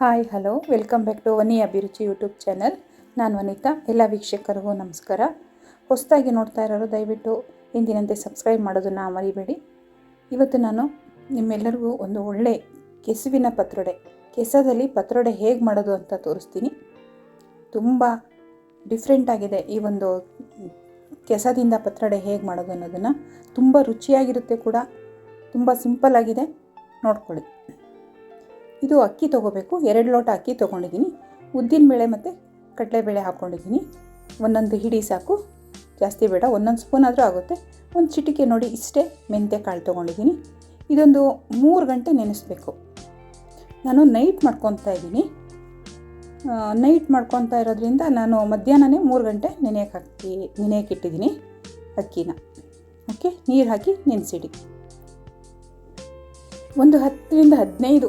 Hi, hello. Welcome back to Vani Abhiruchi YouTube channel. ನಾನು ವನಿತಾ. ಎಲ್ಲ ವೀಕ್ಷಕರಿಗೂ ನಮಸ್ಕಾರ. ಹೊಸದಾಗಿ ನೋಡ್ತಾ ಇರೋರು ದಯವಿಟ್ಟು ಇಂದಿನಂತೆ ಸಬ್ಸ್ಕ್ರೈಬ್ ಮಾಡೋದನ್ನು ಮರಿಬೇಡಿ. ಇವತ್ತು ನಾನು ನಿಮ್ಮೆಲ್ಲರಿಗೂ ಒಂದು ಒಳ್ಳೆ ಕೆಸುವಿನ ಪತ್ರೊಡೆ. ಕೆಸದಲ್ಲಿ ಪತ್ರೊಡೆ ಹೇಗೆ ಮಾಡೋದು ಅಂತ ತೋರಿಸ್ತೀನಿ. ತುಂಬ ಡಿಫ್ರೆಂಟ್ ಆಗಿದೆ ಈ ಒಂದು ಕೆಸದಿಂದ ಪತ್ರೊಡೆ ಹೇಗೆ ಮಾಡೋದು ಅನ್ನೋದನ್ನು. ತುಂಬ ರುಚಿಯಾಗಿರುತ್ತೆ ಕೂಡ. ತುಂಬ ಸಿಂಪಲ್ ಆಗಿದೆ. ನೋಡ್ಕೊಳ್ಳಿ. ಇದು ಅಕ್ಕಿ ತೊಗೋಬೇಕು. ಎರಡು ಲೋಟ ಅಕ್ಕಿ ತೊಗೊಂಡಿದ್ದೀನಿ. ಉದ್ದಿನಬೇಳೆ ಮತ್ತು ಕಡಲೆಬೇಳೆ ಹಾಕ್ಕೊಂಡಿದ್ದೀನಿ. ಒಂದೊಂದು ಹಿಡಿ ಸಾಕು. ಜಾಸ್ತಿ ಬೇಡ. ಒಂದೊಂದು ಸ್ಪೂನ್ ಆದರೂ ಆಗುತ್ತೆ. ಒಂದು ಚಿಟಿಕೆ ನೋಡಿ ಇಷ್ಟೇ ಮೆಂತ್ಯ ಕಾಳು ತೊಗೊಂಡಿದ್ದೀನಿ. ಇದೊಂದು ಮೂರು ಗಂಟೆ ನೆನೆಸ್ಬೇಕು. ನಾನು ನೈಟ್ ಮಾಡ್ಕೊತಾ ಇದ್ದೀನಿ. ನೈಟ್ ಮಾಡ್ಕೊತಾ ಇರೋದ್ರಿಂದ ನಾನು ಮಧ್ಯಾಹ್ನನೇ ಮೂರು ಗಂಟೆ ನೆನೆಯಕ್ಕೆ ಹಾಕಿ, ನೆನೆಯಕ್ಕೆ ಇಟ್ಟಿದ್ದೀನಿ ಅಕ್ಕಿನ. ಓಕೆ ನೀರು ಹಾಕಿ ನೆನೆಸಿಡಿ. ಒಂದು ಹತ್ತರಿಂದ ಹದಿನೈದು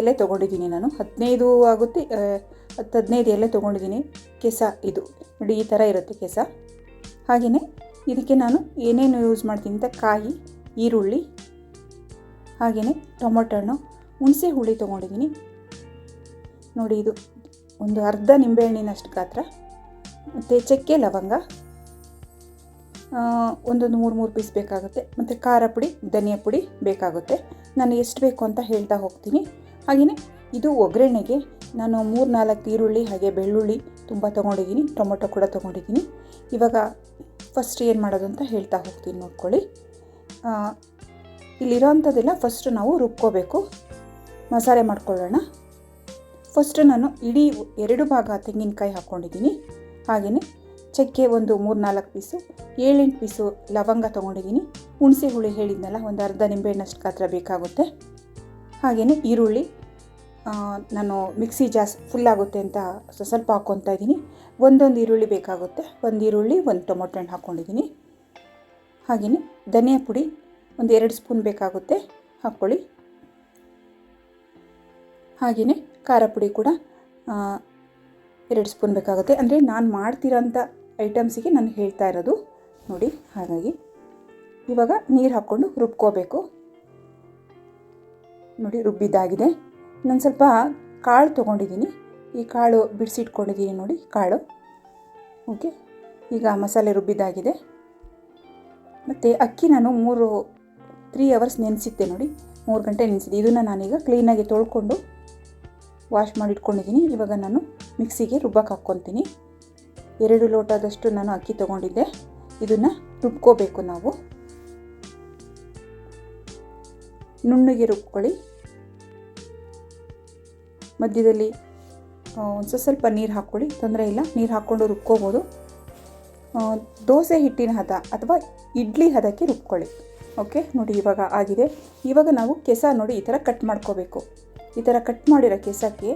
ಎಲೆ ತೊಗೊಂಡಿದ್ದೀನಿ ನಾನು. ಹದಿನೈದು ಆಗುತ್ತೆ ಹತ್ತು ಹದಿನೈದು ಎಲೆ ತೊಗೊಂಡಿದ್ದೀನಿ. ಕೆಸ ಇದು. ನೋಡಿ, ಈ ಥರ ಇರುತ್ತೆ ಕೆಸ. ಹಾಗೆಯೇ ಇದಕ್ಕೆ ನಾನು ಏನೇನು ಯೂಸ್ ಮಾಡ್ತೀನಿ ಅಂತ, ಕಾಯಿ, ಈರುಳ್ಳಿ, ಹಾಗೆಯೇ ಟೊಮೊಟೊ ಹಣ್ಣು ಹುಣಸೆ ಹುಳಿ ತೊಗೊಂಡಿದ್ದೀನಿ. ನೋಡಿ, ಇದು ಒಂದು ಅರ್ಧ ನಿಂಬೆಹಣ್ಣಿನಷ್ಟು ಗಾತ್ರ. ಮತ್ತು ಚಕ್ಕೆ ಲವಂಗ. ಒಂದೊಂದು ಮೂರು ಮೂರು ಪೀಸ್ ಬೇಕಾಗುತ್ತೆ. ಮತ್ತು ಖಾರ ಪುಡಿ, ಧನಿಯಾ ಪುಡಿ ಬೇಕಾಗುತ್ತೆ. ನಾನು ಎಷ್ಟು ಬೇಕು ಅಂತ ಹೇಳ್ತಾ ಹೋಗ್ತೀನಿ. ಹಾಗೆಯೇ ಇದು ಒಗ್ಗರಣೆಗೆ ನಾನು ಮೂರು ನಾಲ್ಕು ಈರುಳ್ಳಿ, ಹಾಗೆ ಬೆಳ್ಳುಳ್ಳಿ ತುಂಬ ತೊಗೊಂಡಿದ್ದೀನಿ, ಟೊಮೊಟೊ ಕೂಡ ತೊಗೊಂಡಿದ್ದೀನಿ. ಇವಾಗ ಫಸ್ಟ್ ಏನು ಮಾಡೋದು ಅಂತ ಹೇಳ್ತಾ ಹೋಗ್ತೀನಿ ನೋಡ್ಕೊಳ್ಳಿ. ಇಲ್ಲಿರೋ ಅಂಥದ್ದೆಲ್ಲ ಫಸ್ಟ್ ನಾವು ರುಬ್ಕೋಬೇಕು. ಮಸಾಲೆ ಮಾಡ್ಕೊಳ್ಳೋಣ. ಫಸ್ಟ್ ನಾನು ಇಡೀ ಎರಡು ಭಾಗ ತೆಂಗಿನಕಾಯಿ ಹಾಕ್ಕೊಂಡಿದ್ದೀನಿ. ಹಾಗೆಯೇ ಚಕ್ಕೆ ಒಂದು ಮೂರು ನಾಲ್ಕು ಪೀಸು, ಏಳೆಂಟು ಪೀಸು ಲವಂಗ ತೊಗೊಂಡಿದ್ದೀನಿ. ಹುಣಸೆ ಹುಳಿ ಹೇಳಿದ್ನಲ್ಲ, ಒಂದು ಅರ್ಧ ನಿಂಬೆಹಣ್ಣಷ್ಟು ಗಾತ್ರ ಬೇಕಾಗುತ್ತೆ. ಹಾಗೆಯೇ ಈರುಳ್ಳಿ ನಾನು ಮಿಕ್ಸಿ ಜಾಸ್ ಫುಲ್ ಆಗುತ್ತೆ ಅಂತ ಸ್ವ- ಸ್ವಲ್ಪ ಹಾಕ್ಕೊತಾ ಇದ್ದೀನಿ. ಒಂದೊಂದು ಈರುಳ್ಳಿ ಬೇಕಾಗುತ್ತೆ. ಒಂದು ಈರುಳ್ಳಿ, ಒಂದು ಟೊಮೊಟೊ ಹಣ್ಣು ಹಾಕ್ಕೊಂಡಿದ್ದೀನಿ. ಹಾಗೆಯೇ ಧನಿಯಾ ಪುಡಿ, ಒಂದು ಎರಡು ಸ್ಪೂನ್ ಬೇಕಾಗುತ್ತೆ. ಹಾಕ್ಕೊಳ್ಳಿ. ಹಾಗೆಯೇ ಖಾರ ಪುಡಿ ಕೂಡ ಎರಡು ಸ್ಪೂನ್ ಬೇಕಾಗುತ್ತೆ. ಅಂದರೆ ನಾನು ಮಾಡ್ತಿರೋಂಥ ಐಟಮ್ಸಿಗೆ ನಾನು ಹೇಳ್ತಾ ಇರೋದು. ನೋಡಿ, ಹಾಗಾಗಿ ಇವಾಗ ನೀರು ಹಾಕ್ಕೊಂಡು ರುಬ್ಕೋಬೇಕು. ನೋಡಿ, ರುಬ್ಬಿದ್ದಾಗಿದೆ. ನಾನು ಸ್ವಲ್ಪ ಕಾಳು ತೊಗೊಂಡಿದ್ದೀನಿ. ಈ ಕಾಳು ಬಿಡಿಸಿಟ್ಕೊಂಡಿದ್ದೀನಿ ನೋಡಿ, ಕಾಳು. ಓಕೆ, ಈಗ ಮಸಾಲೆ ರುಬ್ಬಿದ್ದಾಗಿದೆ. ಮತ್ತು ಅಕ್ಕಿ ನಾನು ಮೂರು ತ್ರೀ ಅವರ್ಸ್ ನೆನೆಸಿದ್ದೆ ನೋಡಿ. ಮೂರು ಗಂಟೆ ನೆನೆಸಿದ್ದೆ. ಇದನ್ನು ನಾನೀಗ ಕ್ಲೀನಾಗಿ ತೊಳ್ಕೊಂಡು ವಾಶ್ ಮಾಡಿ ಇಟ್ಕೊಂಡಿದ್ದೀನಿ ಇವಾಗ ನಾನು ಮಿಕ್ಸಿಗೆ ರುಬ್ಬಕ್ಕೆ ಹಾಕ್ಕೊತೀನಿ. ಎರಡು ಲೋಟದಷ್ಟು ನಾನು ಅಕ್ಕಿ ತಗೊಂಡಿದ್ದೆ. ಇದನ್ನು ರುಬ್ಕೋಬೇಕು ನಾವು. ನುಣ್ಣಗೆ ರುಬ್ಕೊಳ್ಳಿ. ಮಧ್ಯದಲ್ಲಿ ಒಂದು ಸ್ವಲ್ಪ ನೀರು ಹಾಕ್ಕೊಳ್ಳಿ. ತೊಂದರೆ ಇಲ್ಲ, ನೀರು ಹಾಕ್ಕೊಂಡು ರುಬ್ಕೋಬೋದು. ದೋಸೆ ಹಿಟ್ಟಿನ ಹದ ಅಥವಾ ಇಡ್ಲಿ ಹದಕ್ಕೆ ರುಬ್ಕೊಳ್ಳಿ. ಓಕೆ, ನೋಡಿ ಇವಾಗ ಆಗಿದೆ. ಇವಾಗ ನಾವು ಕೆಸ ನೋಡಿ ಈ ಥರ ಕಟ್ ಮಾಡ್ಕೋಬೇಕು. ಈ ಥರ ಕಟ್ ಮಾಡಿರೋ ಕೆಸಕ್ಕೆ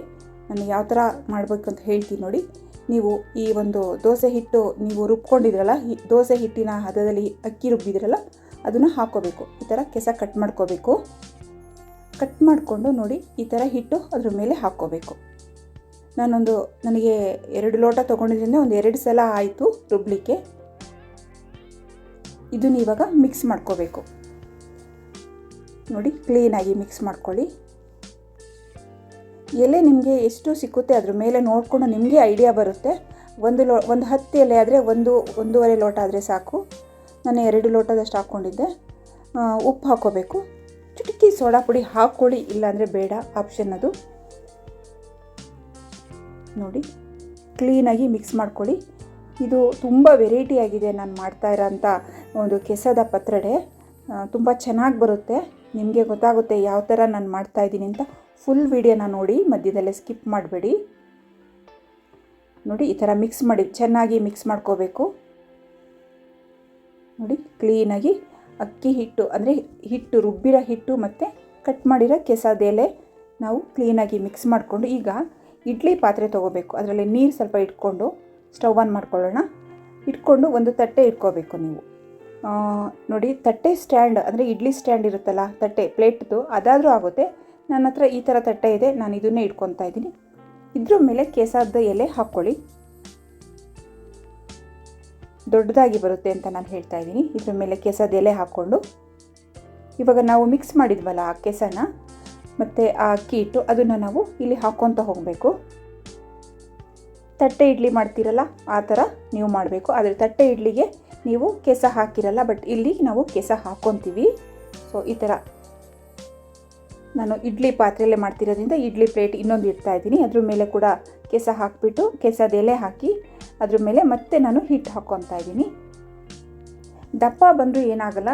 ನಾನು ಯಾವ ಥರ ಮಾಡಬೇಕು ಅಂತ ಹೇಳ್ತೀನಿ ನೋಡಿ. ನೀವು ಈ ಒಂದು ದೋಸೆ ಹಿಟ್ಟು ನೀವು ರುಬ್ಕೊಂಡಿದ್ರಲ್ಲ ದೋಸೆ ಹಿಟ್ಟಿನ ಹದದಲ್ಲಿ ಅಕ್ಕಿ ರುಬ್ಬಿದ್ರಲ್ಲ, ಅದನ್ನು ಹಾಕೋಬೇಕು ಈ ಥರ ಕೆಸ ಕಟ್ ಮಾಡ್ಕೋಬೇಕು. ಕಟ್ ಮಾಡಿಕೊಂಡು ನೋಡಿ ಈ ಥರ ಹಿಟ್ಟು ಅದ್ರ ಮೇಲೆ ಹಾಕ್ಕೋಬೇಕು. ನಾನೊಂದು ನನಗೆ ಎರಡು ಲೋಟ ತೊಗೊಂಡಿದ್ದರಿಂದ ಒಂದು ಎರಡು ಸಲ ಆಯಿತು ರುಬ್ಲಿಕ್ಕೆ. ಇದನ್ನ ಇವಾಗ ಮಿಕ್ಸ್ ಮಾಡ್ಕೋಬೇಕು. ನೋಡಿ ಕ್ಲೀನಾಗಿ ಮಿಕ್ಸ್ ಮಾಡ್ಕೊಳ್ಳಿ. ಎಲೆ ನಿಮಗೆ ಎಷ್ಟು ಸಿಕ್ಕುತ್ತೆ ಅದ್ರ ಮೇಲೆ ನೋಡಿಕೊಂಡು ನಿಮಗೆ ಐಡಿಯಾ ಬರುತ್ತೆ. ಒಂದು ಲೋ, ಒಂದು ಹತ್ತು ಎಲೆ ಆದರೆ ಒಂದು, ಒಂದೂವರೆ ಲೋಟ ಆದರೆ ಸಾಕು. ನಾನು ಎರಡು ಲೋಟದಷ್ಟು ಹಾಕ್ಕೊಂಡಿದ್ದೆ. ಉಪ್ಪು ಹಾಕೋಬೇಕು ಚುಟುಕಿ ಸೋಡಾ ಪುಡಿ ಹಾಕ್ಕೊಳ್ಳಿ, ಇಲ್ಲಾಂದರೆ ಬೇಡ ಆಪ್ಷನ್ ಅದು. ನೋಡಿ ಕ್ಲೀನಾಗಿ ಮಿಕ್ಸ್ ಮಾಡ್ಕೊಳ್ಳಿ. ಇದು ತುಂಬ ವೆರೈಟಿ ಆಗಿದೆ ನಾನು ಮಾಡ್ತಾ ಇರೋಂಥ ಒಂದು ಕೆಸದ ಪತ್ರಡೆ. ತುಂಬ ಚೆನ್ನಾಗಿ ಬರುತ್ತೆ. ನಿಮಗೆ ಗೊತ್ತಾಗುತ್ತೆ ಯಾವ ಥರ ನಾನು ಮಾಡ್ತಾ ಇದ್ದೀನಿ ಅಂತ. ಫುಲ್ ವೀಡಿಯೋನ ನೋಡಿ ಮಧ್ಯದಲ್ಲೇ ಸ್ಕಿಪ್ ಮಾಡಬೇಡಿ. ನೋಡಿ, ಈ ಥರ ಮಿಕ್ಸ್ ಮಾಡಿ, ಚೆನ್ನಾಗಿ ಮಿಕ್ಸ್ ಮಾಡ್ಕೋಬೇಕು. ನೋಡಿ ಕ್ಲೀನಾಗಿ ಅಕ್ಕಿ ಹಿಟ್ಟು, ಅಂದರೆ ಹಿಟ್ಟು, ರುಬ್ಬಿರೋ ಹಿಟ್ಟು ಮತ್ತು ಕಟ್ ಮಾಡಿರೋ ಕೆಸದೆಲೆ ನಾವು ಕ್ಲೀನಾಗಿ ಮಿಕ್ಸ್ ಮಾಡಿಕೊಂಡು ಈಗ ಇಡ್ಲಿ ಪಾತ್ರೆ ತೊಗೋಬೇಕು. ಅದರಲ್ಲಿ ನೀರು ಸ್ವಲ್ಪ ಇಟ್ಕೊಂಡು ಸ್ಟವ್ ಆನ್ ಮಾಡ್ಕೊಳ್ಳೋಣ. ಇಟ್ಕೊಂಡು ಒಂದು ತಟ್ಟೆ ಇಟ್ಕೋಬೇಕು ನೀವು. ನೋಡಿ, ತಟ್ಟೆ ಸ್ಟ್ಯಾಂಡ್ ಅಂದರೆ ಇಡ್ಲಿ ಸ್ಟ್ಯಾಂಡ್ ಇರುತ್ತಲ್ಲ, ತಟ್ಟೆ ಪ್ಲೇಟ್ದು ಅದಾದರೂ ಆಗುತ್ತೆ. ನನ್ನ ಹತ್ರ ಈ ಥರ ತಟ್ಟೆ ಇದೆ, ನಾನು ಇದನ್ನೇ ಇಟ್ಕೊತಾ ಇದ್ದೀನಿ. ಇದ್ರ ಮೇಲೆ ಕೇಸಾದ ಎಲೆ ಹಾಕ್ಕೊಳ್ಳಿ. ದೊಡ್ಡದಾಗಿ ಬರುತ್ತೆ ಅಂತ ನಾನು ಹೇಳ್ತಾ ಇದ್ದೀನಿ. ಇದ್ರ ಮೇಲೆ ಕೆಸದ ಎಲೆ ಹಾಕ್ಕೊಂಡು. ಇವಾಗ ನಾವು ಮಿಕ್ಸ್ ಮಾಡಿದ್ವಲ್ಲ ಆ ಕೆಸನ ಮತ್ತು ಆ ಅಕ್ಕಿ ಇಟ್ಟು ಅದನ್ನು ನಾವು ಇಲ್ಲಿ ಹಾಕ್ಕೊತ ಹೋಗಬೇಕು. ತಟ್ಟೆ ಇಡ್ಲಿ ಮಾಡ್ತೀರಲ್ಲ, ಆ ಥರ ನೀವು ಮಾಡಬೇಕು. ಆದರೆ ತಟ್ಟೆ ಇಡ್ಲಿಗೆ ನೀವು ಕೆಸ ಹಾಕಿರಲ್ಲ, ಬಟ್ ಇಲ್ಲಿ ನಾವು ಕೆಸ ಹಾಕ್ಕೊತೀವಿ ಸೊ ಈ ಥರ. ನಾನು ಇಡ್ಲಿ ಪಾತ್ರೆಯಲ್ಲೇ ಮಾಡ್ತಿರೋದ್ರಿಂದ ಇಡ್ಲಿ ಪ್ಲೇಟ್ ಇನ್ನೊಂದು ಇಡ್ತಾ ಇದ್ದೀನಿ. ಅದ್ರ ಮೇಲೆ ಕೂಡ ಕೆಸ ಹಾಕಿಬಿಟ್ಟು ಕೆಸದ ಎಲೆ ಹಾಕಿ ಅದ್ರ ಮೇಲೆ ಮತ್ತೆ ನಾನು ಹಿಟ್ಟು ಹಾಕ್ಕೊತಾ ಇದ್ದೀನಿ. ದಪ್ಪ ಬಂದರೂ ಏನಾಗಲ್ಲ,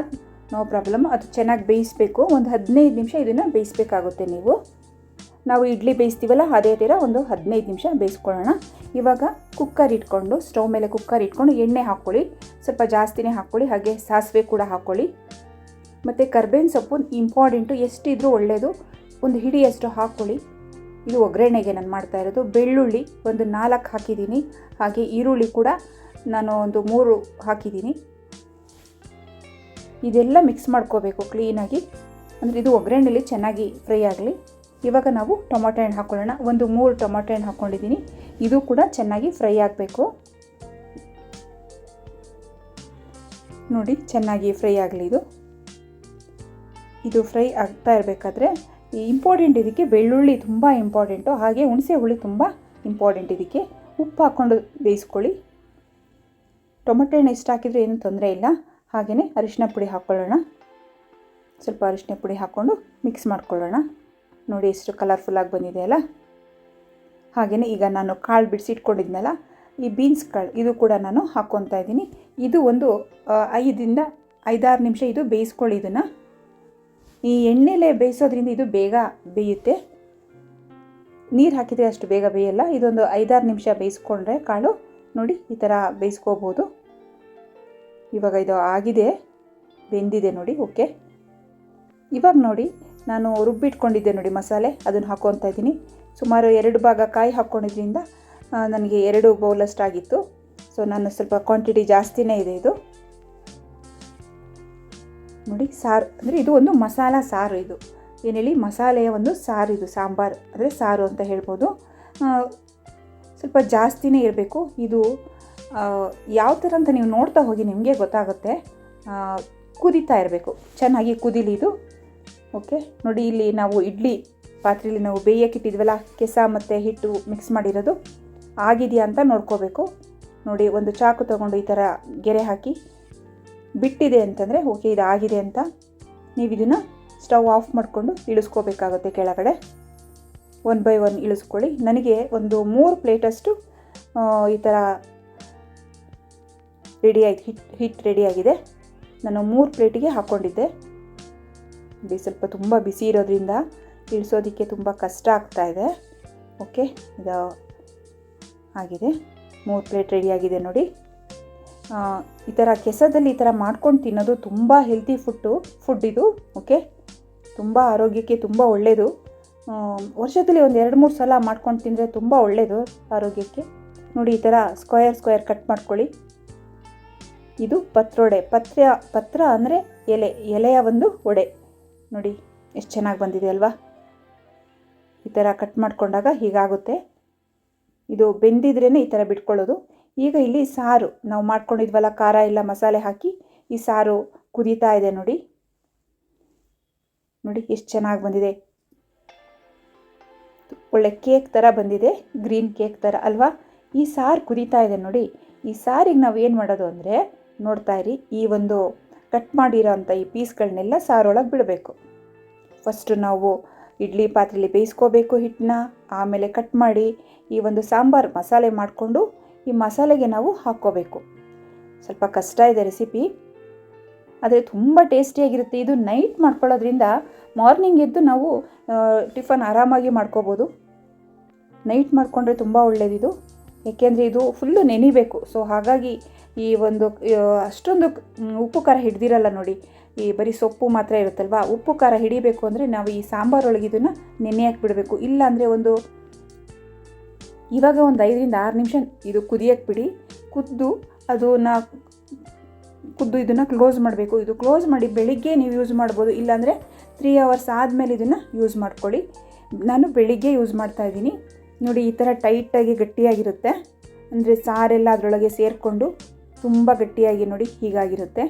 ನೋ ಪ್ರಾಬ್ಲಮ್. ಅದು ಚೆನ್ನಾಗಿ ಬೇಯಿಸಬೇಕು. ಒಂದು ಹದಿನೈದು ನಿಮಿಷ ಇದನ್ನು ಬೇಯಿಸಬೇಕಾಗುತ್ತೆ ನೀವು. ನಾವು ಇಡ್ಲಿ ಬೇಯಿಸ್ತೀವಲ್ಲ, ಅದೇ ಥರ ಒಂದು ಹದಿನೈದು ನಿಮಿಷ ಬೇಯಿಸ್ಕೊಳ್ಳೋಣ. ಇವಾಗ ಕುಕ್ಕರ್ ಇಟ್ಕೊಂಡು, ಸ್ಟವ್ ಮೇಲೆ ಕುಕ್ಕರ್ ಇಟ್ಕೊಂಡು ಎಣ್ಣೆ ಹಾಕ್ಕೊಳ್ಳಿ. ಸ್ವಲ್ಪ ಜಾಸ್ತಿನೇ ಹಾಕ್ಕೊಳ್ಳಿ, ಹಾಗೆ ಸಾಸಿವೆ ಕೂಡ ಹಾಕ್ಕೊಳ್ಳಿ. ಮತ್ತು ಕರ್ಬೇವಿನ ಸೊಪ್ಪು ಇಂಪಾರ್ಟೆಂಟು ಎಷ್ಟಿದ್ರೂ ಒಳ್ಳೆಯದು ಒಂದು ಹಿಡಿಯಷ್ಟು ಹಾಕ್ಕೊಳ್ಳಿ ಇದು ಒಗ್ಗರಣೆಗೆ ನಾನು ಮಾಡ್ತಾ ಇರೋದು. ಬೆಳ್ಳುಳ್ಳಿ ಒಂದು ನಾಲ್ಕು ಹಾಕಿದ್ದೀನಿ. ಹಾಗೆ ಈರುಳ್ಳಿ ಕೂಡ ನಾನು ಒಂದು ಮೂರು ಹಾಕಿದ್ದೀನಿ. ಇದೆಲ್ಲ ಮಿಕ್ಸ್ ಮಾಡ್ಕೋಬೇಕು ಕ್ಲೀನಾಗಿ ಅಂದರೆ ಇದು ಒಗ್ಗರಣೆಯಲ್ಲಿ ಚೆನ್ನಾಗಿ ಫ್ರೈ ಆಗಲಿ. ಇವಾಗ ನಾವು ಟೊಮಾಟೊ ಹಣ್ಣು ಹಾಕ್ಕೊಳ್ಳೋಣ ಒಂದು ಮೂರು ಟೊಮಾಟೊ ಹಣ್ಣು ಹಾಕ್ಕೊಂಡಿದ್ದೀನಿ ಇದು ಕೂಡ ಚೆನ್ನಾಗಿ ಫ್ರೈ ಆಗಬೇಕು. ನೋಡಿ, ಚೆನ್ನಾಗಿ ಫ್ರೈ ಆಗಲಿ ಇದು. ಇದು ಫ್ರೈ ಆಗ್ತಾ ಇರಬೇಕಾದ್ರೆ ಇಂಪಾರ್ಟೆಂಟ್ ಇದಕ್ಕೆ ಬೆಳ್ಳುಳ್ಳಿ ತುಂಬ ಇಂಪಾರ್ಟೆಂಟು, ಹಾಗೆ ಹುಣಸೆ ಹುಳಿ ತುಂಬ ಇಂಪಾರ್ಟೆಂಟ್ ಇದಕ್ಕೆ. ಉಪ್ಪು ಹಾಕ್ಕೊಂಡು ಬೇಯಿಸ್ಕೊಳ್ಳಿ. ಟೊಮೆಟೊ ಹಣ್ಣು ಎಷ್ಟು ಹಾಕಿದರೆ ಏನು ತೊಂದರೆ ಇಲ್ಲ. ಹಾಗೆಯೇ ಅರಿಶಿನ ಪುಡಿ ಹಾಕ್ಕೊಳ್ಳೋಣ ಸ್ವಲ್ಪ ಅರಿಶಿನ ಪುಡಿ ಹಾಕ್ಕೊಂಡು ಮಿಕ್ಸ್ ಮಾಡ್ಕೊಳ್ಳೋಣ. ನೋಡಿ ಎಷ್ಟು ಕಲರ್ಫುಲ್ಲಾಗಿ ಬಂದಿದೆ ಅಲ್ಲ. ಹಾಗೆಯೇ ಈಗ ನಾನು ಕಾಳು ಬಿಡಿಸಿಟ್ಕೊಂಡಿದ್ನಲ್ಲ ಈ ಬೀನ್ಸ್ ಕಾಳು, ಇದು ಕೂಡ ನಾನು ಹಾಕ್ಕೊತಾ ಇದ್ದೀನಿ. ಇದು ಒಂದು ಐದರಿಂದ ಐದಾರು ನಿಮಿಷ ಇದು ಬೇಯಿಸ್ಕೊಳ್ಳಿ ಇದನ್ನು. ಈ ಎಣ್ಣೆಲೆ ಬೇಯಿಸೋದ್ರಿಂದ ಇದು ಬೇಗ ಬೇಯುತ್ತೆ. ನೀರು ಹಾಕಿದರೆ ಅಷ್ಟು ಬೇಗ ಬೇಯಲ್ಲ. ಇದೊಂದು ಐದಾರು ನಿಮಿಷ ಬೇಯಿಸ್ಕೊಂಡ್ರೆ ಕಾಳು ನೋಡಿ ಈ ಥರ ಬೇಯಿಸ್ಕೋಬೋದು. ಇವಾಗ ಇದು ಆಗಿದೆ. ಬೆಂದಿದೆ ನೋಡಿ, ಓಕೆ. ಇವಾಗ ನೋಡಿ, ನಾನು ರುಬ್ಬಿಟ್ಕೊಂಡಿದ್ದೆ ನೋಡಿ ಮಸಾಲೆ. ಅದನ್ನು ಹಾಕ್ಕೊತಾ ಇದ್ದೀನಿ. ಸುಮಾರು ಎರಡು ಭಾಗ ಕಾಯಿ ಹಾಕ್ಕೊಂಡಿದ್ರಿಂದ ನನಗೆ ಎರಡು ಬೌಲಷ್ಟಾಗಿತ್ತು ಸೊ ನಾನು ಸ್ವಲ್ಪ ಕ್ವಾಂಟಿಟಿ ಜಾಸ್ತಿನೇ ಇದೆ ಇದು. ನೋಡಿ, ಸಾರು, ಅಂದರೆ ಇದು ಒಂದು ಮಸಾಲ ಸಾರು ಇದು. ಏನು ಹೇಳಿ, ಮಸಾಲೆಯ ಒಂದು ಸಾರು ಇದು, ಸಾಂಬಾರು, ಅಂದರೆ ಸಾರು ಅಂತ ಹೇಳ್ಬೋದು. ಸ್ವಲ್ಪ ಜಾಸ್ತಿನೇ ಇರಬೇಕು. ಇದು ಯಾವ ಥರ ಅಂತ ನೀವು ನೋಡ್ತಾ ಹೋಗಿ ನಿಮಗೆ ಗೊತ್ತಾಗುತ್ತೆ. ಕುದೀತಾ ಇರಬೇಕು. ಚೆನ್ನಾಗಿ ಕುದೀಲಿ ಇದು. ಓಕೆ, ನೋಡಿ, ಇಲ್ಲಿ ನಾವು ಇಡ್ಲಿ ಪಾತ್ರೆಯಲ್ಲಿ ನಾವು ಬೇಯಕ್ಕಿಟ್ಟಿದ್ವಲ್ಲ ಕೆಸ ಮತ್ತು ಹಿಟ್ಟು ಮಿಕ್ಸ್ ಮಾಡಿರೋದು. ಆಗಿದೆಯಾ ಅಂತ ನೋಡ್ಕೋಬೇಕು. ನೋಡಿ, ಒಂದು ಚಾಕು ತೊಗೊಂಡು ಈ ಥರ ಗೆರೆ ಹಾಕಿ. ಬಿಟ್ಟಿದೆ ಅಂತಂದರೆ, ಓಕೆ ಇದು ಆಗಿದೆ ಅಂತ ನೀವು ಇದನ್ನು ಸ್ಟವ್ ಆಫ್ ಮಾಡಿಕೊಂಡು ಇಳಿಸ್ಕೋಬೇಕಾಗುತ್ತೆ ಕೆಳಗಡೆ. ಒನ್ ಬೈ ಒನ್ ಇಳಿಸ್ಕೊಳ್ಳಿ. ನನಗೆ ಒಂದು ಮೂರು ಪ್ಲೇಟಷ್ಟು ಈ ಥರ ರೆಡಿ ಆಯ್ತು, ಹಿಟ್ ಹಿಟ್ ರೆಡಿಯಾಗಿದೆ ನಾನು ಮೂರು ಪ್ಲೇಟಿಗೆ ಹಾಕ್ಕೊಂಡಿದ್ದೆ ಬಿಸಿ ಸ್ವಲ್ಪ ತುಂಬ ಬಿಸಿ ಇರೋದ್ರಿಂದ ಇಳಿಸೋದಕ್ಕೆ ತುಂಬ ಕಷ್ಟ ಆಗ್ತಾ ಇದೆ. ಓಕೆ, ಇದು ಆಗಿದೆ. ಮೂರು ಪ್ಲೇಟ್ ರೆಡಿಯಾಗಿದೆ ನೋಡಿ. ಈ ಥರ ಕೆಸದಲ್ಲಿ ಈ ಥರ ಮಾಡ್ಕೊಂಡು ತಿನ್ನೋದು ತುಂಬ ಹೆಲ್ತಿ ಫುಡ್ಡು ಫುಡ್ ಇದು ಓಕೆ ತುಂಬ ಆರೋಗ್ಯಕ್ಕೆ ತುಂಬ ಒಳ್ಳೆಯದು ವರ್ಷದಲ್ಲಿ ಒಂದು ಎರಡು ಮೂರು ಸಲ ಮಾಡ್ಕೊಂಡು ತಿಂದರೆ ತುಂಬ ಒಳ್ಳೆಯದು ಆರೋಗ್ಯಕ್ಕೆ. ನೋಡಿ ಈ ಥರ ಸ್ಕ್ವಯರ್ ಸ್ಕ್ವಯರ್ ಕಟ್ ಮಾಡ್ಕೊಳ್ಳಿ. ಇದು ಪತ್ರೊಡೆ ಪತ್ರ ಪತ್ರ ಅಂದರೆ ಎಲೆ, ಎಲೆಯ ಒಂದು ಒಡೆ. ನೋಡಿ, ಎಷ್ಟು ಚೆನ್ನಾಗಿ ಬಂದಿದೆ ಅಲ್ವಾ? ಈ ಥರ ಕಟ್ ಮಾಡಿಕೊಂಡಾಗ ಹೀಗಾಗುತ್ತೆ. ಇದು ಬೆಂದಿದ್ರೇ ಈ ಥರ ಬಿಟ್ಕೊಳ್ಳೋದು. ಈಗ ಇಲ್ಲಿ ಸಾರು, ನಾವು ಮಾಡ್ಕೊಂಡಿದ್ವಲ್ಲ ಖಾರ ಇಲ್ಲ ಮಸಾಲೆ ಹಾಕಿ ಈ ಸಾರು ಕುದೀತಾ ಇದೆ ನೋಡಿ. ನೋಡಿ ಎಷ್ಟು ಚೆನ್ನಾಗಿ ಬಂದಿದೆ. ಒಳ್ಳೆ ಕೇಕ್ ಥರ ಬಂದಿದೆ, ಗ್ರೀನ್ ಕೇಕ್ ಥರ ಅಲ್ವಾ? ಈ ಸಾರು ಕುದೀತಾ ಇದೆ ನೋಡಿ. ಈ ಸಾರಿಗೆ ನಾವು ಏನು ಮಾಡೋದು ಅಂದರೆ ನೋಡ್ತಾ ಇರಿ, ಈ ಒಂದು ಕಟ್ ಮಾಡಿರೋ ಅಂಥ ಈ ಪೀಸ್ಗಳನ್ನೆಲ್ಲ ಸಾರೊಳಗೆ ಬಿಡಬೇಕು. ಫಸ್ಟು ನಾವು ಇಡ್ಲಿ ಪಾತ್ರೆಯಲ್ಲಿ ಬೇಯಿಸ್ಕೋಬೇಕು ಹಿಟ್ಟನ್ನ, ಆಮೇಲೆ ಕಟ್ ಮಾಡಿ ಈ ಒಂದು ಸಾಂಬಾರು ಮಸಾಲೆ ಮಾಡಿಕೊಂಡು ಈ ಮಸಾಲೆಗೆ ನಾವು ಹಾಕ್ಕೋಬೇಕು. ಸ್ವಲ್ಪ ಕಷ್ಟ ಇದೆ ರೆಸಿಪಿ. ಆದರೆ ತುಂಬ ಟೇಸ್ಟಿಯಾಗಿರುತ್ತೆ. ಇದು ನೈಟ್ ಮಾಡ್ಕೊಳ್ಳೋದ್ರಿಂದ ಮಾರ್ನಿಂಗ್ ಎದ್ದು ನಾವು ಟಿಫನ್ ಆರಾಮಾಗಿ ಮಾಡ್ಕೋಬೋದು. ನೈಟ್ ಮಾಡಿಕೊಂಡ್ರೆ ತುಂಬ ಒಳ್ಳೆಯದಿದು ಏಕೆಂದರೆ ಇದು ಫುಲ್ಲು ನೆನಿಬೇಕು. ಸೊ ಹಾಗಾಗಿ ಈ ಒಂದು ಅಷ್ಟೊಂದು ಉಪ್ಪು ಖಾರ ಹಿಡ್ದಿರಲ್ಲ ನೋಡಿ. ಈ ಬರೀ ಸೊಪ್ಪು ಮಾತ್ರ ಇರುತ್ತಲ್ವ? ಉಪ್ಪು ಖಾರ ಹಿಡಿಬೇಕು ಅಂದರೆ ನಾವು ಈ ಸಾಂಬಾರೊಳಗೆ ಇದನ್ನು ಬಿಡಬೇಕು ಇಲ್ಲಾಂದರೆ ಒಂದು ಇವಾಗ ಒಂದು ಐದರಿಂದ ಆರು ನಿಮಿಷ ಇದು ಕುದಿಯಕ್ಕೆ ಬಿಡಿ. ಕುದ್ದು ಅದನ್ನು ಕುದ್ದು ಇದನ್ನು ಕ್ಲೋಸ್ ಮಾಡಬೇಕು. ಇದು ಕ್ಲೋಸ್ ಮಾಡಿ ಬೆಳಿಗ್ಗೆ ನೀವು ಯೂಸ್ ಮಾಡ್ಬೋದು. ಇಲ್ಲಾಂದರೆ ತ್ರೀ ಅವರ್ಸ್ ಆದಮೇಲೆ ಇದನ್ನು ಯೂಸ್ ಮಾಡ್ಕೊಳ್ಳಿ. ನಾನು ಬೆಳಿಗ್ಗೆ ಯೂಸ್ ಮಾಡ್ತಾ ಇದ್ದೀನಿ. ನೋಡಿ, ಈ ಥರ ಟೈಟಾಗಿ ಗಟ್ಟಿಯಾಗಿರುತ್ತೆ. ಅಂದರೆ ಸಾರೆಲ್ಲ ಅದರೊಳಗೆ ಸೇರಿಕೊಂಡು ತುಂಬ ಗಟ್ಟಿಯಾಗಿ ನೋಡಿ ಹೀಗಾಗಿರುತ್ತೆ.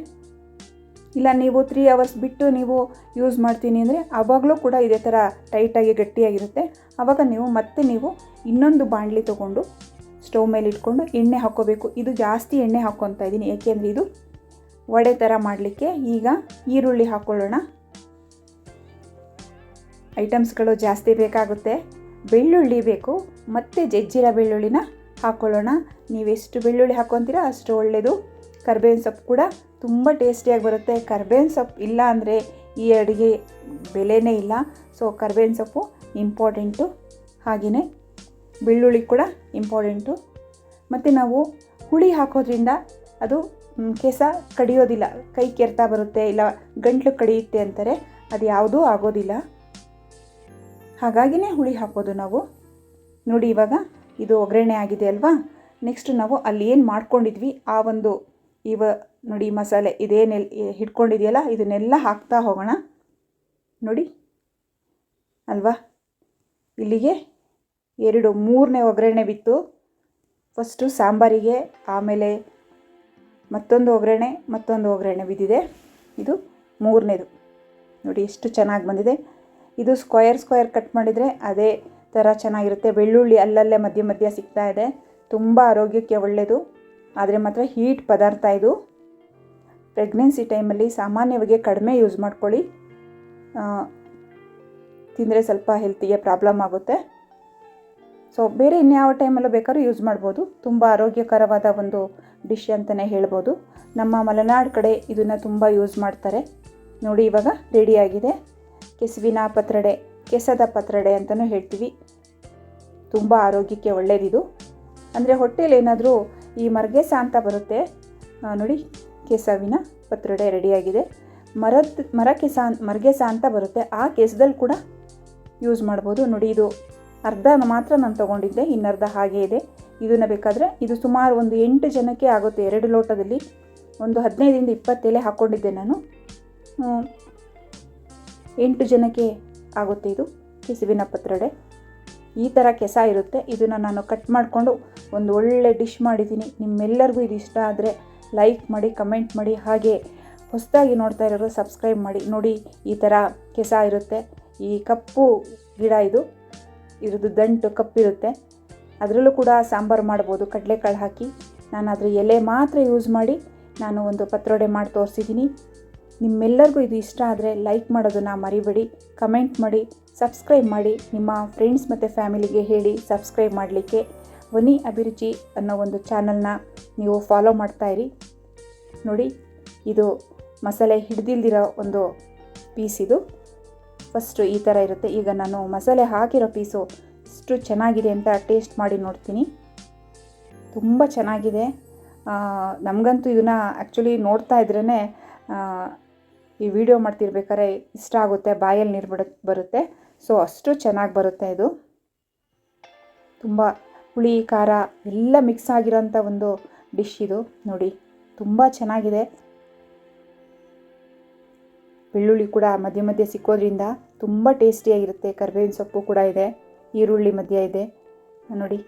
ಇಲ್ಲ, ನೀವು ತ್ರೀ ಅವರ್ಸ್ ಬಿಟ್ಟು ನೀವು ಯೂಸ್ ಮಾಡ್ತೀನಿ ಅಂದರೆ ಆವಾಗಲೂ ಕೂಡ ಇದೇ ಥರ ಟೈಟಾಗಿ ಗಟ್ಟಿಯಾಗಿರುತ್ತೆ. ಆವಾಗ ನೀವು ಮತ್ತೆ ನೀವು ಇನ್ನೊಂದು ಬಾಣಲಿ ತೊಗೊಂಡು ಸ್ಟವ್ ಮೇಲೆ ಇಟ್ಕೊಂಡು ಎಣ್ಣೆ ಹಾಕ್ಕೋಬೇಕು. ಇದು ಜಾಸ್ತಿ ಎಣ್ಣೆ ಹಾಕ್ಕೊತಾ ಇದ್ದೀನಿ. ಏಕೆಂದರೆ ಇದು ವಡೆ ಥರ ಮಾಡಲಿಕ್ಕೆ ಈಗ ಈರುಳ್ಳಿ ಹಾಕ್ಕೊಳ್ಳೋಣ ಐಟಮ್ಸ್ಗಳು ಜಾಸ್ತಿ ಬೇಕಾಗುತ್ತೆ. ಬೆಳ್ಳುಳ್ಳಿ ಬೇಕು. ಮತ್ತು ಜಜ್ಜಿರ ಬೆಳ್ಳುಳ್ಳಿನ ಹಾಕ್ಕೊಳ್ಳೋಣ ನೀವೆಷ್ಟು ಬೆಳ್ಳುಳ್ಳಿ ಹಾಕ್ಕೊತೀರಾ ಅಷ್ಟು ಒಳ್ಳೆಯದು ಕರ್ಬೇವಿನ ಸೊಪ್ಪು ಕೂಡ ತುಂಬ ಟೇಸ್ಟಿಯಾಗಿ ಬರುತ್ತೆ. ಕರ್ಬೇವಿನ ಸೊಪ್ಪು ಇಲ್ಲ ಅಂದರೆ ಈ ಅಡುಗೆ ಬೆಲೆನೇ ಇಲ್ಲ. ಸೊ ಕರ್ಬೇವಿನ ಸೊಪ್ಪು ಇಂಪಾರ್ಟೆಂಟು ಹಾಗೆಯೇ ಬೆಳ್ಳುಳ್ಳಿ ಕೂಡ ಇಂಪಾರ್ಟೆಂಟು ಮತ್ತು ನಾವು ಹುಳಿ ಹಾಕೋದ್ರಿಂದ ಅದು ಕೆಸ ಕಡಿಯೋದಿಲ್ಲ. ಕೈ ಕೆರ್ತಾ ಬರುತ್ತೆ ಇಲ್ಲ ಗಂಟ್ಲು ಕಡಿಯುತ್ತೆ ಅಂತಾರೆ. ಅದು ಯಾವುದೂ ಆಗೋದಿಲ್ಲ. ಹಾಗಾಗಿನೇ ಹುಳಿ ಹಾಕೋದು ನಾವು. ನೋಡಿ ಇವಾಗ ಇದು ಒಗ್ಗರಣೆ ಆಗಿದೆ ಅಲ್ವಾ? ನೆಕ್ಸ್ಟ್ ನಾವು ಅಲ್ಲಿ ಏನು ಮಾಡ್ಕೊಂಡಿದ್ವಿ? ಆ ಒಂದು ಇವ ನೋಡಿ ಮಸಾಲೆ ಇದೇನೆಲ್ ಹಿಡ್ಕೊಂಡಿದೆಯಲ್ಲ, ಇದನ್ನೆಲ್ಲ ಹಾಕ್ತಾ ಹೋಗೋಣ. ನೋಡಿ, ಅಲ್ವಾ? ಇಲ್ಲಿಗೆ ಎರಡು ಮೂರನೇ ಒಗ್ಗರಣೆ ಬಿತ್ತು. ಫಸ್ಟು ಸಾಂಬಾರಿಗೆ, ಆಮೇಲೆ ಮತ್ತೊಂದು ಒಗ್ಗರಣೆ ಮತ್ತೊಂದು ಒಗ್ಗರಣೆ ಬಿದ್ದಿದೆ. ಇದು ಮೂರನೇದು. ನೋಡಿ ಎಷ್ಟು ಚೆನ್ನಾಗಿ ಬಂದಿದೆ. ಇದು ಸ್ಕ್ವಯರ್ ಸ್ಕ್ವಯರ್ ಕಟ್ ಮಾಡಿದರೆ ಅದೇ ಥರ ಚೆನ್ನಾಗಿರುತ್ತೆ. ಬೆಳ್ಳುಳ್ಳಿ ಅಲ್ಲಲ್ಲೇ ಮಧ್ಯ ಮಧ್ಯ ಸಿಗ್ತಾ ಇದೆ. ತುಂಬ ಆರೋಗ್ಯಕ್ಕೆ ಒಳ್ಳೆಯದು ಆದರೆ ಮಾತ್ರ ಹೀಟ್ ಪದಾರ್ಥ ಇದು. ಪ್ರೆಗ್ನೆನ್ಸಿ ಟೈಮಲ್ಲಿ ಸಾಮಾನ್ಯವಾಗಿ ಕಡಿಮೆ ಯೂಸ್ ಮಾಡ್ಕೊಳ್ಳಿ. ತಿಂದರೆ ಸ್ವಲ್ಪ ಹೆಲ್ತಿಗೆ ಪ್ರಾಬ್ಲಮ್ ಆಗುತ್ತೆ. ಸೊ ಬೇರೆ ಇನ್ಯಾವ ಟೈಮಲ್ಲೂ ಬೇಕಾದ್ರೂ ಯೂಸ್ ಮಾಡ್ಬೋದು. ತುಂಬ ಆರೋಗ್ಯಕರವಾದ ಒಂದು ಡಿಶ್ ಅಂತಲೇ ಹೇಳ್ಬೋದು. ನಮ್ಮ ಮಲೆನಾಡು ಕಡೆ ಇದನ್ನು ತುಂಬ ಯೂಸ್ ಮಾಡ್ತಾರೆ. ನೋಡಿ, ಇವಾಗ ರೆಡಿಯಾಗಿದೆ ಕೆಸುವಿನ ಪತ್ರಡೆ, ಕೆಸದ ಪತ್ರಡೆ ಅಂತಲೂ ಹೇಳ್ತೀವಿ. ತುಂಬ ಆರೋಗ್ಯಕ್ಕೆ ಒಳ್ಳೆಯದಿದು ಅಂದರೆ ಹೊಟ್ಟೆಲಿ ಏನಾದರೂ ಈ ಮರ್ಗೆಸ ಅಂತ ಬರುತ್ತೆ. ನೋಡಿ, ಕೆಸವಿನ ಪತ್ರಡೆ ರೆಡಿಯಾಗಿದೆ. ಮರದ ಮರ ಕೆಸ ಮರ್ಗೆಸ ಅಂತ ಬರುತ್ತೆ. ಆ ಕೆಸದಲ್ಲಿ ಕೂಡ ಯೂಸ್ ಮಾಡ್ಬೋದು. ನೋಡಿ, ಇದು ಅರ್ಧ ಮಾತ್ರ ನಾನು ತೊಗೊಂಡಿದ್ದೆ. ಇನ್ನರ್ಧ ಹಾಗೆ ಇದೆ. ಇದನ್ನು ಬೇಕಾದರೆ ಇದು ಸುಮಾರು ಒಂದು ಎಂಟು ಜನಕ್ಕೆ ಆಗುತ್ತೆ. ಎರಡು ಲೋಟದಲ್ಲಿ. ಒಂದು ಹದಿನೈದರಿಂದ ಇಪ್ಪತ್ತೆಲೆ ಹಾಕ್ಕೊಂಡಿದ್ದೆ ನಾನು. ಎಂಟು ಜನಕ್ಕೆ ಆಗುತ್ತೆ ಇದು ಕೆಸುವಿನ ಪತ್ರೊಡೆ ಈ ಥರ ಕೆಸ ಇರುತ್ತೆ. ಇದನ್ನು ನಾನು ಕಟ್ ಮಾಡಿಕೊಂಡು ಒಂದು ಒಳ್ಳೆ ಡಿಶ್ ಮಾಡಿದ್ದೀನಿ. ನಿಮ್ಮೆಲ್ಲರಿಗೂ ಇದು ಇಷ್ಟ ಆದರೆ ಲೈಕ್ ಮಾಡಿ ಕಮೆಂಟ್ ಮಾಡಿ, ಹಾಗೆ ಹೊಸದಾಗಿ ನೋಡ್ತಾ ಇರೋರು ಸಬ್ಸ್ಕ್ರೈಬ್ ಮಾಡಿ. ನೋಡಿ, ಈ ಥರ ಕೆಸ ಇರುತ್ತೆ. ಈ ಕಪ್ಪು ಗಿಡ ಇದು ಇದ್ರದ್ದು ದಂಟು ಕಪ್ಪಿರುತ್ತೆ ಅದರಲ್ಲೂ ಕೂಡ ಸಾಂಬಾರು ಮಾಡ್ಬೋದು, ಕಡಲೆಕಾಳು ಹಾಕಿ. ನಾನು ಅದರ ಎಲೆ ಮಾತ್ರ ಯೂಸ್ ಮಾಡಿ ನಾನು ಒಂದು ಪತ್ರೊಡೆ ಮಾಡಿ ತೋರಿಸಿದ್ದೀನಿ. ನಿಮ್ಮೆಲ್ಲರಿಗೂ ಇದು ಇಷ್ಟ ಆದರೆ ಲೈಕ್ ಮಾಡೋದನ್ನು ಮರಿಬೇಡಿ, ಕಮೆಂಟ್ ಮಾಡಿ, ಸಬ್ಸ್ಕ್ರೈಬ್ ಮಾಡಿ, ನಿಮ್ಮ ಫ್ರೆಂಡ್ಸ್ ಮತ್ತು ಫ್ಯಾಮಿಲಿಗೆ ಹೇಳಿ ಸಬ್ಸ್ಕ್ರೈಬ್ ಮಾಡಲಿಕ್ಕೆ. ವನಿ ಅಭಿರುಚಿ ಅನ್ನೋ ಒಂದು ಚಾನಲ್ನ ನೀವು ಫಾಲೋ ಮಾಡ್ತಾಯಿರಿ ನೋಡಿ, ಇದು ಮಸಾಲೆ ಹಿಡ್ದಿಲ್ದಿರೋ ಒಂದು ಪೀಸ್ ಇದು. ಫಸ್ಟು ಈ ಥರ ಇರುತ್ತೆ. ಈಗ ನಾನು ಮಸಾಲೆ ಹಾಕಿರೋ ಪೀಸು ಎಷ್ಟು ಚೆನ್ನಾಗಿದೆ ಅಂತ ಟೇಸ್ಟ್ ಮಾಡಿ ನೋಡ್ತೀನಿ. ತುಂಬ ಚೆನ್ನಾಗಿದೆ. ನಮಗಂತೂ ಇದನ್ನು ಆ್ಯಕ್ಚುಲಿ ನೋಡ್ತಾ ಇದ್ರೇ ಈ ವಿಡಿಯೋ ಮಾಡ್ತಿರ್ಬೇಕಾದ್ರೆ ಇಷ್ಟ ಆಗುತ್ತೆ, ಬಾಯಲ್ಲಿ ನೀರು ಬಿಡ ಬರುತ್ತೆ. ಸೊ ಅಷ್ಟು ಚೆನ್ನಾಗಿ ಬರುತ್ತೆ ಇದು. ತುಂಬ ಹುಳಿ, ಖಾರ ಎಲ್ಲ ಮಿಕ್ಸ್ ಆಗಿರೋಂಥ ಒಂದು ಡಿಶ್ ಇದು. ನೋಡಿ, ತುಂಬ ಚೆನ್ನಾಗಿದೆ. ಬೆಳ್ಳುಳ್ಳಿ ಕೂಡ ಮಧ್ಯೆ ಮಧ್ಯೆ ಸಿಕ್ಕೋದ್ರಿಂದ ತುಂಬ ಟೇಸ್ಟಿಯಾಗಿರುತ್ತೆ ಕರ್ಬೇವಿನ ಸೊಪ್ಪು ಕೂಡ ಇದೆ, ಈರುಳ್ಳಿ ಮಧ್ಯ ಇದೆ. ನೋಡಿ,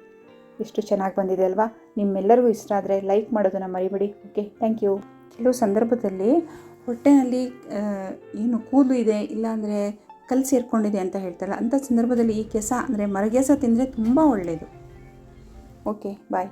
ಎಷ್ಟು ಚೆನ್ನಾಗಿ ಬಂದಿದೆ ಅಲ್ವಾ? ನಿಮ್ಮೆಲ್ಲರಿಗೂ ಇಷ್ಟ ಆದರೆ ಲೈಕ್ ಮಾಡೋದನ್ನು ಮರಿಬೇಡಿ. ಓಕೆ ಥ್ಯಾಂಕ್ ಯು ಕೆಲವು ಸಂದರ್ಭದಲ್ಲಿ ಹೊಟ್ಟೆನಲ್ಲಿ ಏನು ಕೂದಲು ಇದೆ, ಇಲ್ಲಾಂದರೆ ಕಲ್ಲು ಸೇರ್ಕೊಂಡಿದೆ ಅಂತ ಹೇಳ್ತಾರಲ್ಲ, ಅಂಥ ಸಂದರ್ಭದಲ್ಲಿ ಈ ಕೆಸ ಅಂದರೆ ಮರಗೆಸ ತಿಂದರೆ ತುಂಬ ಒಳ್ಳೆಯದು ಓಕೆ ಬಾಯ್